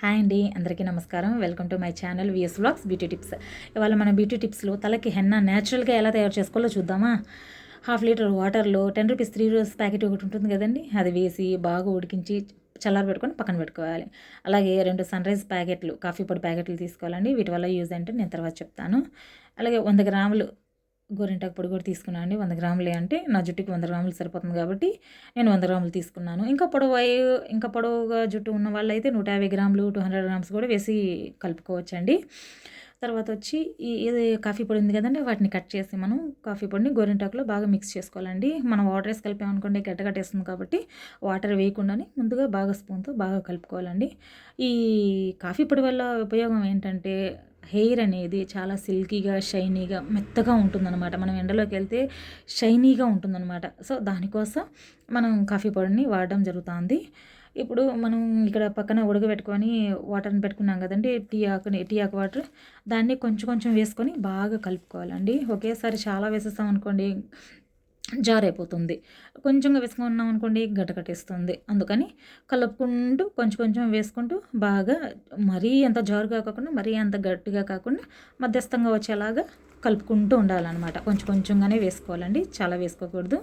Hi అండి అందరికీ నమస్కారం. Welcome to my channel VS blogs beauty tips. ఇవాళ మన బ్యూటీ టిప్స్లో తలకి హెన్న న్యాచురల్గా ఎలా తయారు చేసుకోవాలో చూద్దామా? హాఫ్ లీటర్ వాటర్లో ten rupees three rupees packet ఒకటి ఉంటుంది కదండి అది వేసి బాగా ఉడికించి చల్లారి పెట్టుకొని పక్కన పెట్టుకోవాలి. అలాగే రెండు సన్ రైజ్ ప్యాకెట్లు కాఫీ పొడి ప్యాకెట్లు తీసుకోవాలండి వీటి వల్ల యూజ్ అంటే నేను తర్వాత చెప్తాను. అలాగే వంద గ్రాములు గోరింటాకు పొడి కూడా తీసుకున్నాను అండి. వంద గ్రాములే అంటే నా జుట్టుకి వంద గ్రాములు సరిపోతుంది కాబట్టి నేను వంద గ్రాములు తీసుకున్నాను. ఇంకా పొడవు ఇంకా పొడవుగా జుట్టు ఉన్న వాళ్ళైతే నూట యాభై గ్రాములు టూ హండ్రెడ్ గ్రామ్స్ కూడా వేసి కలుపుకోవచ్చండి. తర్వాత వచ్చి ఈ ఇది కాఫీ పొడి ఉంది కదండి వాటిని కట్ చేసి మనం కాఫీ పొడిని గోరింటాకులో బాగా మిక్స్ చేసుకోవాలండి. మనం వాటర్ వేసి కలిపామనుకోండి గడ్డ కట్టేస్తుంది కాబట్టి వాటర్ వేయకుండానే ముందుగా బాగా స్పూన్తో బాగా కలుపుకోవాలండి. ఈ కాఫీ పొడి వల్ల ఉపయోగం ఏంటంటే హెయిర్ అనేది చాలా సిల్కీగా షైనీగా మెత్తగా ఉంటుందన్నమాట. మనం ఎండలోకి వెళ్తే షైనీగా ఉంటుందన్నమాట. సో దానికోసం మనం కాఫీ పౌడర్ని వాడడం జరుగుతుంది. ఇప్పుడు మనం ఇక్కడ పక్కన ఉడకబెట్టుకొని వాటర్ని పెట్టుకున్నాం కదండి టీ ఆకుని టీ ఆకు వాటర్. దాన్ని కొంచెం కొంచెం వేసుకొని బాగా కలుపుకోవాలండి. ఒకేసారి చాలా వేసేస్తాం అనుకోండి జారైపోతుంది. కొంచెంగా వేసుకున్నాం అనుకోండి గడ్డ అందుకని కలుపుకుంటూ కొంచెం కొంచెం వేసుకుంటూ బాగా మరీ అంత జారుగా కాకుండా మరీ అంత గట్టిగా కాకుండా మధ్యస్థంగా వచ్చేలాగా కలుపుకుంటూ ఉండాలన్నమాట. కొంచెం కొంచెంగానే వేసుకోవాలండి. చాలా వేసుకోకూడదు.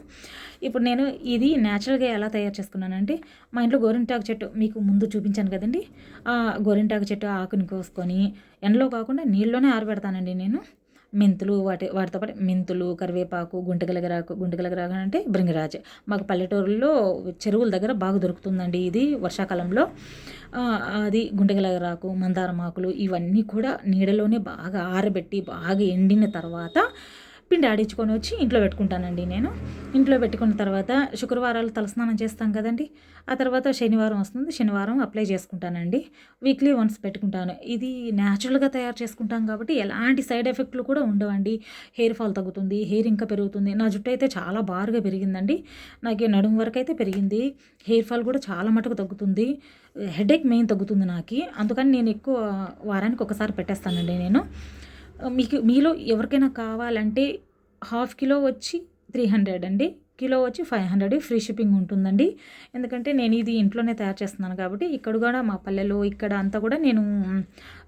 ఇప్పుడు నేను ఇది న్యాచురల్గా ఎలా తయారు చేసుకున్నానంటే మా ఇంట్లో గోరింటాకు చెట్టు మీకు ముందు చూపించాను కదండి. ఆ గోరింటాకు చెట్టు ఆకుని కోసుకొని ఎండలో కాకుండా నీళ్ళలోనే ఆరబెడతానండి నేను. మెంతులు వాటి వాటితో పాటు మెంతులు కరివేపాకు గుంటగలగరాకు గుంటగలగరాకు అంటే భృంగిరాజ్ మాకు పల్లెటూరులో చెరువుల దగ్గర బాగా దొరుకుతుందండి ఇది వర్షాకాలంలో. అది గుంటగలగరాకు మందారమాకులు ఇవన్నీ కూడా నీడలోనే బాగా ఆరబెట్టి బాగా ఎండిన తర్వాత పిండి ఆడించుకొని వచ్చి ఇంట్లో పెట్టుకుంటానండి నేను. ఇంట్లో పెట్టుకున్న తర్వాత శుక్రవారాలు తలస్నానం చేస్తాం కదండి. ఆ తర్వాత శనివారం వస్తుంది. శనివారం అప్లై చేసుకుంటానండి. వీక్లీ వన్స్ పెట్టుకుంటాను. ఇది న్యాచురల్గా తయారు చేసుకుంటాం కాబట్టి ఎలాంటి సైడ్ ఎఫెక్ట్లు కూడా ఉండవండి. హెయిర్ ఫాల్ తగ్గుతుంది హెయిర్ ఇంకా పెరుగుతుంది. నా జుట్టు అయితే చాలా బారుగా పెరిగిందండి. నాకు నడుము వరకు అయితే పెరిగింది. హెయిర్ ఫాల్ కూడా చాలా మటుకు తగ్గుతుంది. హెడేక్ మెయిన్ తగ్గుతుంది నాకు. అందుకని నేను ఎక్కువ వారానికి ఒకసారి పెట్టేస్తానండి నేను. మీకు మీలో ఎవరికైనా కావాలంటే హాఫ్ కిలో వచ్చి త్రీ హండ్రెడ్ అండి. కిలో వచ్చి ఫైవ్ హండ్రెడ్ ఫ్రీ షిప్పింగ్ ఉంటుందండి. ఎందుకంటే నేను ఇది ఇంట్లోనే తయారు చేస్తున్నాను కాబట్టి ఇక్కడ కూడా మా పల్లెలో ఇక్కడ అంతా కూడా నేను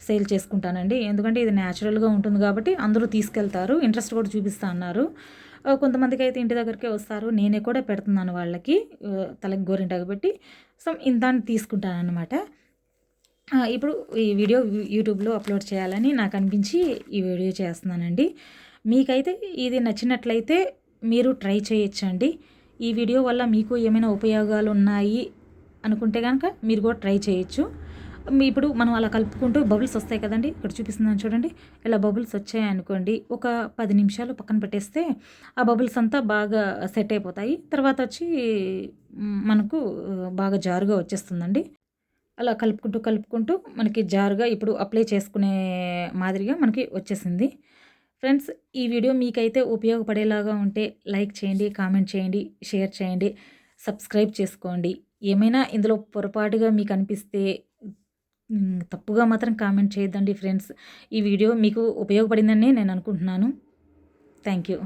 సేల్ చేసుకుంటానండి. ఎందుకంటే ఇది న్యాచురల్గా ఉంటుంది కాబట్టి అందరూ తీసుకెళ్తారు. ఇంట్రెస్ట్ కూడా చూపిస్తా అన్నారు. కొంతమందికి అయితే ఇంటి దగ్గరికే వస్తారు. నేనే కూడా పెడుతున్నాను వాళ్ళకి. తలకి గోరింటాకు పెట్టి. సో ఇంత తీసుకుంటాను అనమాట ఇప్పుడు ఈ వీడియో యూట్యూబ్లో అప్లోడ్ చేయాలని నాకు అనిపించి ఈ వీడియో చేస్తున్నానండి. మీకైతే ఇది నచ్చినట్లయితే మీరు ట్రై చేయొచ్చండి. ఈ వీడియో వల్ల మీకు ఏమైనా ఉపయోగాలు ఉన్నాయి అనుకుంటే కనుక మీరు కూడా ట్రై చేయొచ్చు. ఇప్పుడు మనం అలా కలుపుకుంటూ బబుల్స్ వస్తాయి కదండి ఇక్కడ చూపిస్తున్నాను చూడండి. ఇలా బబుల్స్ వచ్చాయి అనుకోండి ఒక పది నిమిషాలు పక్కన పెట్టేస్తే ఆ బబుల్స్ అంతా బాగా సెట్ అయిపోతాయి. తర్వాత వచ్చి మనకు బాగా జారుగా వచ్చేస్తుందండి. అలా కలుపుకుంటూ కలుపుకుంటూ మనకి జారుగా ఇప్పుడు అప్లై చేసుకునే మాదిరిగా మనకి వచ్చేసింది. ఫ్రెండ్స్ ఈ వీడియో మీకైతే ఉపయోగపడేలాగా ఉంటే లైక్ చేయండి కామెంట్ చేయండి షేర్ చేయండి సబ్స్క్రైబ్ చేసుకోండి. ఏమైనా ఇందులో పొరపాటుగా మీకు అనిపిస్తే తప్పుగా మాత్రం కామెంట్ చేయొద్దండి ఫ్రెండ్స్. ఈ వీడియో మీకు ఉపయోగపడిందని నేను అనుకుంటున్నాను. Thank you.